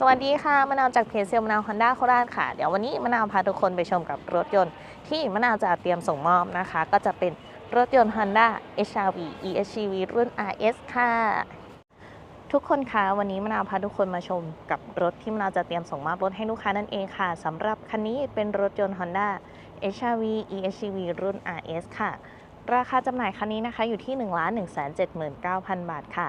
สวัสดีค่ะมะนาวจากเพจเซลมะนาวฮอนด้าโคราชค่ะ เดี๋ยววันนี้มะนาวพาทุกคนไปชมกับรถยนต์ ที่มะนาวจะเตรียมส่งมอบนะคะ ก็จะเป็นรถยนต์ Honda HR-V EHEV รุ่น RS ค่ะ ทุกคนคะวันนี้มะนาวพาทุกคนมาชมกับรถที่มะนาวจะเตรียมส่งมอบรถให้ลูกค้านั่นเองค่ะสำหรับคันนี้เป็นรถยนต์ Honda HR-V EHEV รุ่น RS ค่ะ ราคาจำหน่ายคันนี้นะคะอยู่ที่ 1 1 7 9 0 0 0 บาทค่ะ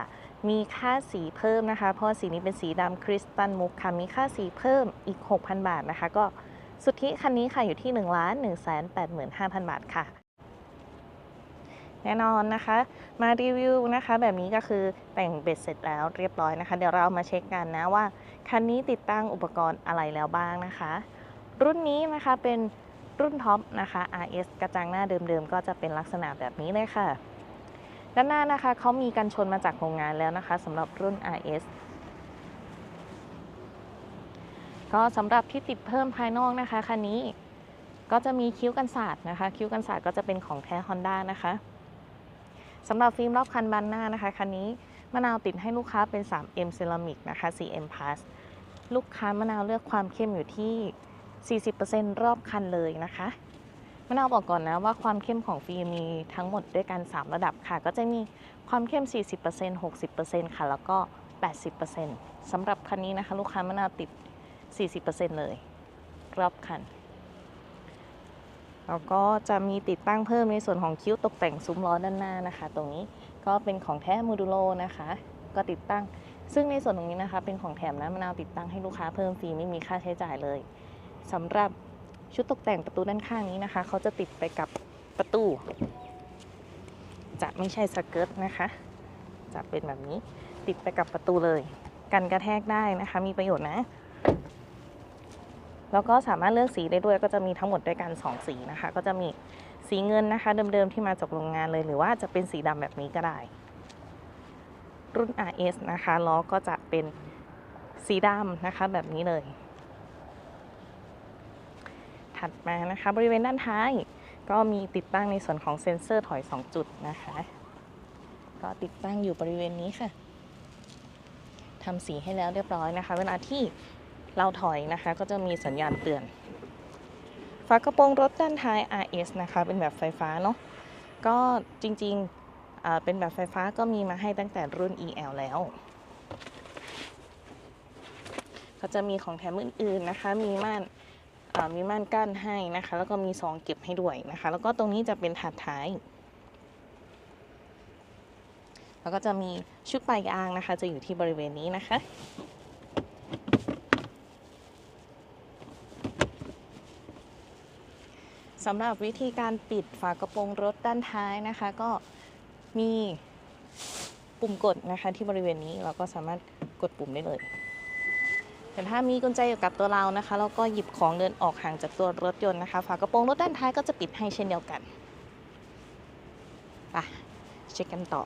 มีค่าสีเพิ่มนะคะ เพราะสีนี้เป็นสีดำคริสตัลมุกค่ะ มีค่าสีเพิ่มอีก 6,000 บาทนะคะ ก็สุทธิคันนี้ค่ะอยู่ที่ 1 1 8 5 0 0 0 บาทค่ะ แน่นอนนะคะ มารีวิวนะคะ แบบนี้ก็คือแต่งเบ็ดเสร็จแล้วเรียบร้อยนะคะ เดี๋ยวเรามาเช็คกันนะว่า คันนี้ติดตั้งอุปกรณ์อะไรแล้วบ้างนะคะ รุ่นนี้นะคะเป็น รุ่นท็อปนะคะ RS กระจังหน้าเดิมๆ ก็จะเป็นลักษณะแบบนี้เลยค่ะ ด้านหน้านะคะเขามีกันชนมาจากโรงงานแล้วนะคะสำหรับรุ่น RS ก็สำหรับที่ติดเพิ่มภายนอกนะคะคันนี้ก็จะมีคิ้วกันศาสตร์นะคะ คิ้วกันศาสตร์ก็จะเป็นของแท้ Honda นะคะสำหรับฟิล์มรอบคันบานหน้านะคะคันนี้มะนาวติดให้ลูกค้าเป็น 3M Ceramic นะคะ 4M Plus ลูกค้ามะนาวเลือกความเข้มอยู่ที่ 40%รอบคันเลยนะคะมะนาวบอกก่อนนะว่าความเข้มของฟิล์มมีทั้งหมดด้วยกัน 3 ระดับค่ะ ก็จะมีความเข้ม 40% 60%ค่ะ แล้วก็ 80%สำหรับคันนี้นะคะ ลูกค้ามะนาวติด 40%เลย รอบคันแล้วก็จะมีติดตั้งเพิ่มในส่วนของคิ้วตกแต่งซุ้มล้อด้านหน้านะคะ ตรงนี้ก็เป็นของแท้โมดูโลนะคะ ก็ติดตั้ง ซึ่งในส่วนตรงนี้นะคะ เป็นของแถมนะมะนาวติดตั้งให้ลูกค้าเพิ่มฟรีไม่มีค่าใช้จ่ายเลย สำหรับชุดตกแต่งประตูด้านข้างนี้นะคะ เขาจะติดไปกับประตู จะไม่ใช่สเกิร์ตนะคะ จะเป็นแบบนี้ติดไปกับประตูเลย กันกระแทกได้นะคะ มีประโยชน์นะ แล้วก็สามารถเลือกสีได้ด้วยก็จะมีทั้งหมดด้วยกัน 2 สีนะคะ ก็จะมีสีเงินนะคะ เดิมๆที่มาจากโรงงานเลย หรือว่าจะเป็นสีดำแบบนี้ก็ได้ รุ่น RS นะคะล้อก็จะเป็นสีดำนะคะแบบนี้เลย ถัดมานะคะ บริเวณด้านท้าย ก็มีติดตั้งในส่วนของเซ็นเซอร์ถอย 2 จุดนะคะ ก็ติดตั้งอยู่บริเวณนี้ค่ะทำสีให้แล้วเรียบร้อยนะคะ เวลาที่เราถอยนะคะ ก็จะมีสัญญาณเตือน ฝากระโปรงรถด้านท้าย RS นะคะ เป็นแบบไฟฟ้าเนาะก็จริงๆเป็นแบบไฟฟ้าก็มีมาให้ตั้งแต่รุ่น EL แล้วก็จะมีของแถมอื่นๆนะคะ มีม่าน มีม่านกั้นให้นะคะ แล้วก็มีซองเก็บให้ด้วยนะคะ แล้วก็ตรงนี้จะเป็นถาดท้าย แล้วก็จะมีชุดปลายยางนะคะ จะอยู่ที่บริเวณนี้นะคะสำหรับวิธีการปิดฝากระโปรงรถด้านท้ายนะคะ ก็มีปุ่มกดนะคะที่บริเวณนี้เราก็สามารถกดปุ่มได้เลย แต่ถ้ามีกุญแจอยู่กับตัวเรานะคะแล้วก็หยิบของเดินออกห่างจากตัวรถยนต์นะคะฝากระโปรงรถด้านท้ายก็จะปิดให้เช่นเดียวกันไปเช็คกันต่อ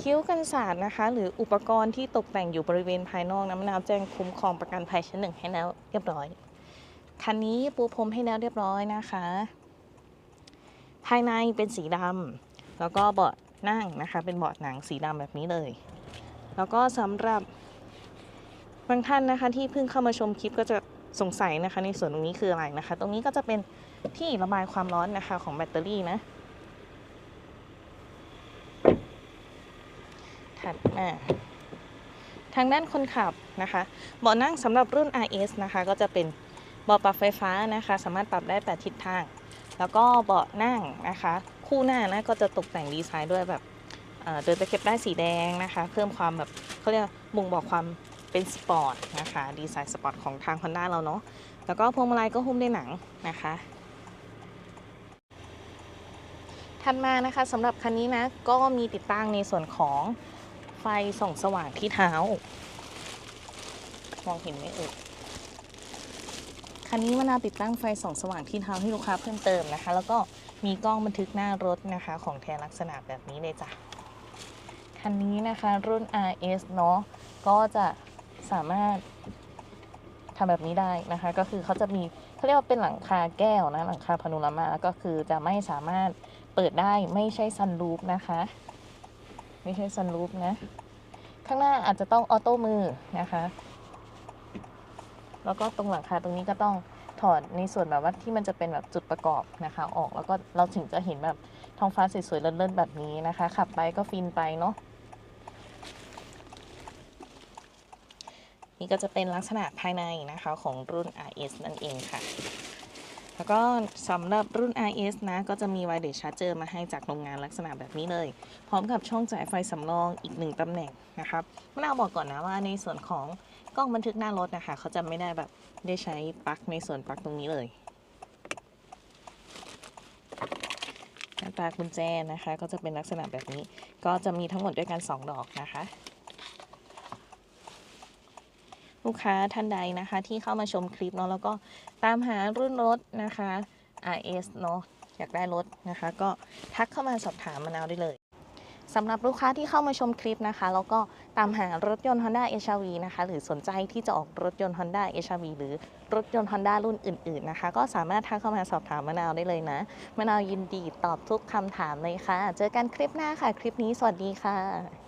คิ้วกันศาสตร์นะคะ หรืออุปกรณ์ที่ตกแต่งอยู่บริเวณภายนอกน้ำมะนาวแจ้งคุ้มครองประกันภัยชั้นหนึ่งให้แล้วเรียบร้อยคันนี้ปูพรมให้แล้วเรียบร้อยนะคะ ภายในเป็นสีดำแล้วก็เบาะนั่งนะคะ เป็นเบาะหนังสีดำแบบนี้เลย แล้วก็สำหรับ บางท่านนะคะที่เพิ่งเข้ามาชมคลิปก็จะสงสัยนะคะ ในส่วนตรงนี้คืออะไรนะคะ ตรงนี้ก็จะเป็นที่ระบายความร้อนนะคะของแบตเตอรี่นะถัดมาทางด้านคนขับนะคะเบาะนั่งสำหรับรุ่น RS นะคะก็จะเป็นเบาะปรับไฟฟ้านะคะ สามารถปรับได้แต่ทิศทาง แล้วก็เบาะนั่งนะคะ คู่หน้านะก็จะตกแต่งดีไซน์ด้วยแบบเดินตะเข็บได้สีแดงนะคะ เพิ่มความแบบเขาเรียกว่าบ่งบอกความ เป็นสปอร์ตนะคะดีไซน์สปอร์ตของทาง Honda เราเนาะแล้วก็พวงมาลัยก็หุ้มด้วยหนังนะคะ ถัดมานะคะสำหรับคันนี้นะ ก็มีติดตั้งในส่วนของไฟส่องสว่างที่เท้ามองเห็นไหมเอ่ยคันนี้มานาติดตั้งไฟส่องสว่างที่เท้าให้ลูกค้าเพิ่มเติมนะคะ แล้วก็มีกล้องบันทึกหน้ารถนะคะ ของแทนลักษณะแบบนี้เลยจ้ะคันนี้นะคะรุ่น RS เนาะก็จะ สามารถทำแบบนี้ได้นะคะ ก็คือเขาจะมีเขาเรียกว่าเป็นหลังคาแก้วนะหลังคาพาโนรามาก็คือจะไม่สามารถเปิดได้ไม่ใช่ซันรูฟนะคะ ไม่ใช่ซันรูฟนะ ข้างหน้าอาจจะต้องออโต้มือนะคะ แล้วก็ตรงหลังคาตรงนี้ก็ต้องถอดในส่วนแบบว่าที่มันจะเป็นแบบจุดประกอบนะคะ ออกแล้วก็เราถึงจะเห็นแบบท้องฟ้าสวยๆเลิศๆแบบนี้นะคะ ขับไปก็ฟินไปเนาะ นี่ก็จะเป็นลักษณะภายในนะคะของรุ่น RS นั่นเองค่ะ แล้วก็สำหรับรุ่น RS นะก็จะมี wireless charger มาให้จากโรงงานลักษณะแบบนี้เลย พร้อมกับช่องจ่ายไฟสำรองอีกหนึ่งตำแหน่งนะครับเมะนาบอกก่อนนะว่าในส่วนของกล้องบันทึกหน้ารถนะคะเขาจะไม่ได้แบบได้ใช้ปลั๊กในส่วนปลั๊กตรงนี้เลยหน้าตากุญแจนะคะ ก็จะเป็นลักษณะแบบนี้ ก็จะมีทั้งหมดด้วยกัน 2 ดอกนะคะ ลูกค้าท่านใดนะคะที่เข้ามาชมคลิปเนาะแล้วก็ตามหารุ่นรถนะคะ RS เนาะอยากได้รถนะคะ ก็ทักเข้ามาสอบถามมะนาวได้เลยสำหรับลูกค้าที่เข้ามาชมคลิปนะคะ แล้วก็ตามหารถยนต์ Honda HR-V นะคะ หรือสนใจที่จะออกรถยนต์ Honda HR-V หรือรถยนต์ Honda รุ่นอื่น ๆ นะคะ ก็สามารถทักเข้ามาสอบถามมะนาวได้เลยนะมะนาวยินดีตอบทุกคำถามเลยค่ะ เจอกันคลิปหน้าค่ะ คลิปนี้สวัสดีค่ะ